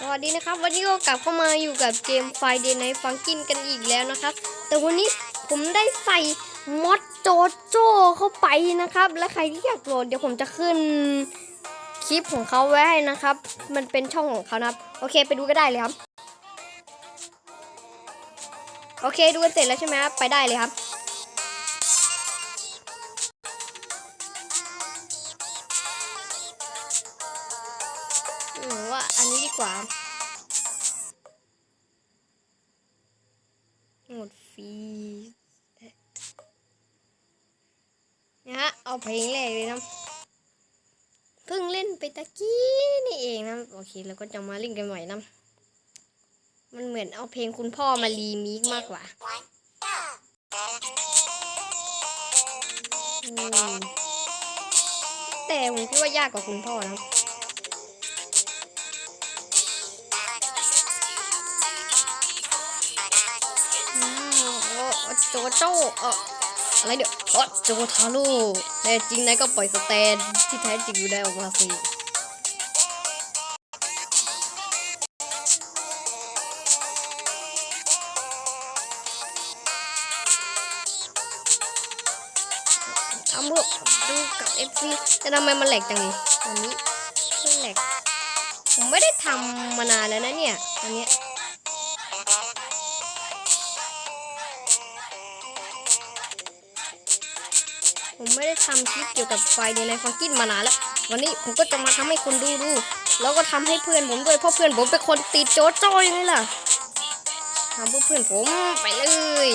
สวัสดีนะครับ วันนี้ก็กลับเข้ามาอยู่กับเกม Friday Night Funkin' กันอีกแล้วนะครับ แต่วันนี้ผมได้ใส่มอดโจโจ้เข้าไปนะครับ และใครที่อยากโหลดเดี๋ยวผมจะขึ้นคลิปของเขาไว้ให้นะครับ มันเป็นช่องของเขานะครับ โอเคไปดูก็ได้เลยครับ โอเคดูกันเสร็จแล้วใช่ไหมครับไปได้เลยครับ กว่าหมดฟีนะฮะ เอาเพลงแรกเลยนะเพิ่งเล่นไปตะกี้นี่เองนะ โอเคแล้วก็จะมาเล่นกันใหม่นะ มันเหมือนเอาเพลงคุณพ่อมารีมิกมากกว่าแต่ผมคิดว่ายากกว่าคุณพ่อนะ โจโจ้เอออะไรเดี๋ยวโอ้โจทาโร่แน่จริงนายก็ปล่อยสแตนที่แท้จริงอยู่ได้ออกมาสิทำพวกดูกับ FC จะทำไมมันแหลกจังเลยอันนี้มันแหลกผมไม่ได้ทำมานานแล้วนะเนี่ยอันเนี้ย ผมไม่ได้ทำคลิปเกี่ยวกับไฟเดนในฟังกินมานานแล้ว วันนี้ผมก็จะมาทำให้คนดูดู แล้วก็ทำให้เพื่อนผมด้วยเพราะเพื่อนผมเป็นคนติดโจโจ้ยังไงล่ะทำเพื่อเพื่อนผมไปเลย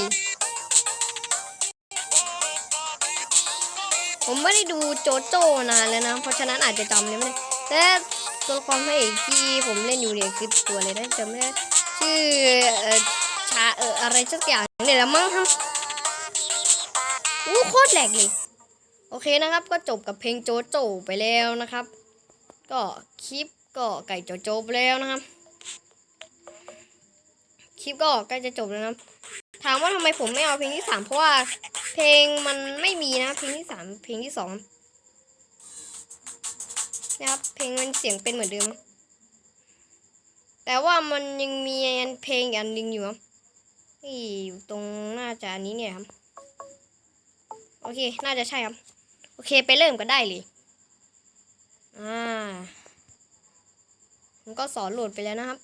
ผมไม่ได้ดูโจโจ้นานแล้วนะ เพราะฉะนั้นอาจจะจำไม่ได้แต่ตัวละครพระเอกที่ผมเล่นอยู่เนี่ยคือตัวอะไรนะจำไม่ได้ชื่อเอ่อชาเอออะไรสักอย่างเนี่ยละมั้งครับอู้โคตรแหลกเลย โอเคนะครับก็จบกับเพลงโจโจไปแล้วนะครับ ก็คลิปก็ไก่โจโจไปแล้วนะครับ คลิปก็ใกล้จะจบแล้วนะถามว่าทำไมผมไม่เอาเพลงที่สามเพราะว่าเพลงมันไม่มีนะเพลงที่สามเพลงที่สองนะครับเพลงมันเสียงเป็นเหมือนเดิม แต่ว่ามันยังมีเพลงอันหนึ่งอยู่ครับนี่อยู่ตรงน่าจะอันนี้เนี่ยครับ โอเค น่าจะใช่ครับ อเคไปเริ่มกันได้เลย อ่าผมก็สอนโหลดไปแล้วนะครับ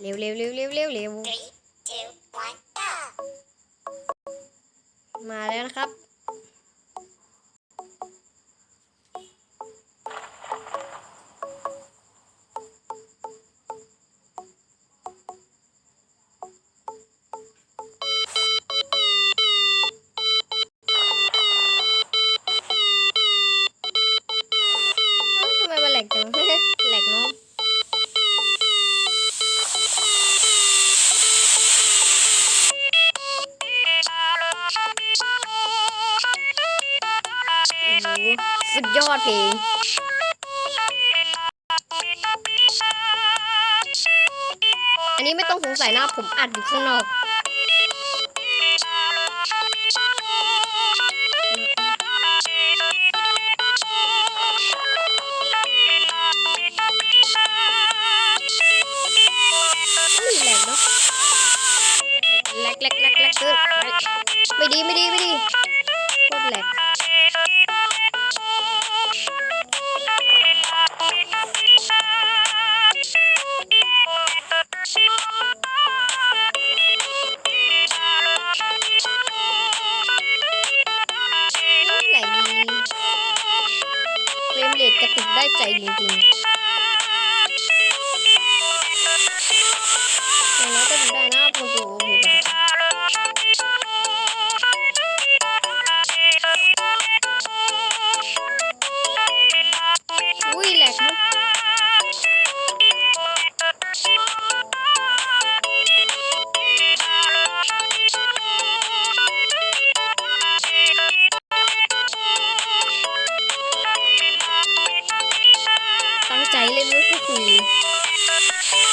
เร็วเร็วเร็วเร็วเร็วเร็วมาแล้วนะครับ ยอดเพลง อันนี้ไม่ต้องสงสัยนะผมอัดอยู่ข้างนอกไม่แหลกเนาะแหลกแหลกแหลกแหลกเกินไม่ดีไม่ดีไม่ดีโคตรแหลก เฟรมเรทกระตุกได้ใจจริงๆอย่างน้อยก็ถึงได้นะคุณดู ใจเล่นไม่ค่อยคุย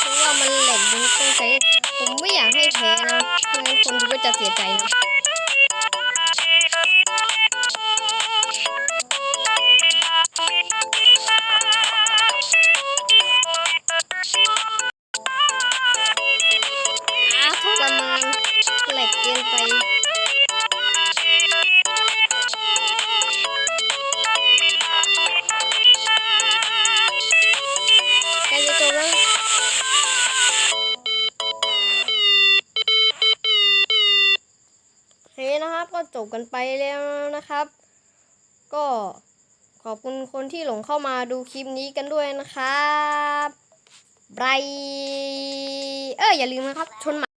เพราะว่ามันแหลกจนตั้งใส่ผมไม่อยากให้แพ้นะไม่งั้นคนดูก็จะเสียใจนะ จบกันไปแล้วนะครับ ก็ขอบคุณคนที่หลงเข้ามาดูคลิปนี้กันด้วยนะครับไบรเอออย่าลืมนะครับ ชนหมา